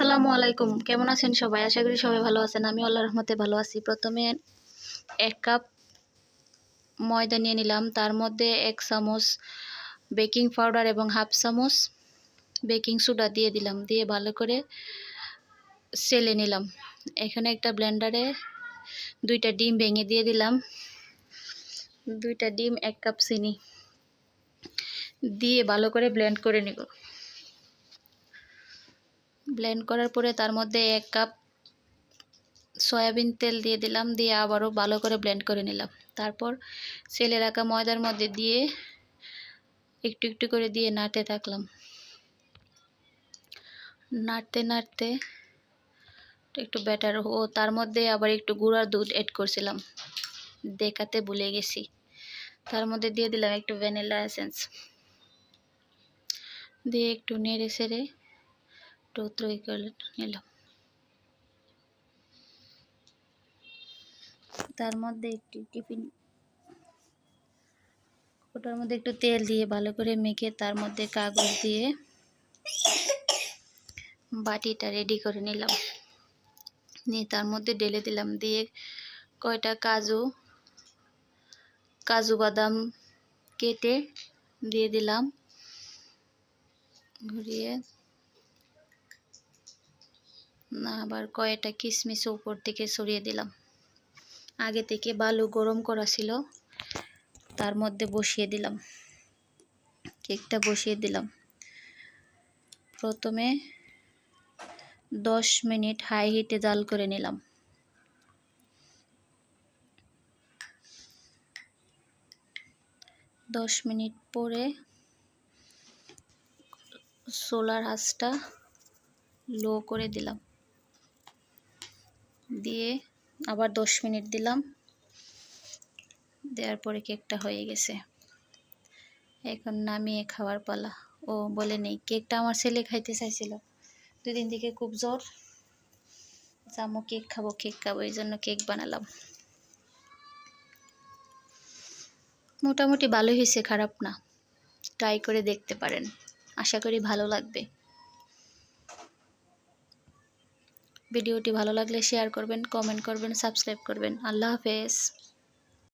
আসসালামু আলাইকুম। কেমন আছেন সবাই? আশা করি সবাই ভালো আছেন। আমি আল্লাহ রহমতে ভালো আছি। প্রথমে এক কাপ ময়দা নিয়ে নিলাম। তার মধ্যে এক চামচ বেকিং পাউডার এবং হাফ চামচ বেকিং সোডা দিয়ে দিলাম। দিয়ে ভালো করে সেলে নিলাম। এখানে একটা ব্লেন্ডারে দুইটা ডিম ভেঙে দিয়ে দিলাম। দুইটা ডিম, এক কাপ চিনি। দিয়ে ভালো করে ব্লেন্ড করে নিব। ব্লেন্ড করার পরে তার মধ্যে এক কাপ সয়াবিন তেল দিয়ে দিলাম, দিয়ে আবারও ভালো করে ব্লেন্ড করে নিলাম। তারপর সেলে রাখা ময়দার মধ্যে দিয়ে একটু একটু করে দিয়ে নাড়তে থাকলাম। নাড়তে নাড়তে একটু ব্যাটার ও তার মধ্যে আবার একটু গুঁড়ার দুধ অ্যাড করছিলাম। দেখাতে ভুলে গেছি। তার মধ্যে দিয়ে দিলাম একটু ভ্যানিলা এসেন্স দিয়ে একটু নেড়ে সেড়ে একটু তৈরি করে নিলাম তার মধ্যে একটি টিফিন ওটার মধ্যে একটু তেল দিয়ে ভালো করে মেখে তার মধ্যে কাগজ দিয়ে বাটিটা রেডি করে নিলাম। নিয়ে তার মধ্যে ঢেলে দিলাম। দিয়ে কয়টা কাজু কাজু বাদাম কেটে দিয়ে দিলাম। ঘুরিয়ে আবার কয়টা কিশমিশ উপর থেকে সরিয়ে দিলাম। আগে থেকে বালু গরম করা ছিল, তার মধ্যে বসিয়ে দিলাম। কেকটা বসিয়ে দিলাম। প্রথমে দশ মিনিট হাই হিটে জাল করে নিলাম। দশ মিনিট পরে সোলার হাঁসটা লো করে দিলাম। দিয়ে আবার দশ মিনিট দিলাম। দেওয়ার পরে কেকটা হয়ে গেছে। এখন নামিয়ে খাওয়ার পালা। ও বলে নেই, কেকটা আমার ছেলে খাইতে চাইছিল। দুদিন থেকে খুব জ্বর। জামো কেক খাব কেক খাব, এই জন্য কেক বানালাম। মোটামুটি ভালোই হয়েছে, খারাপ না। ট্রাই করে দেখতে পারেন। আশা করি ভালো লাগবে। ভিডিওটি ভালো লাগলে শেয়ার করবেন কমেন্ট করবেন সাবস্ক্রাইব করবেন। আল্লাহ হাফেজ।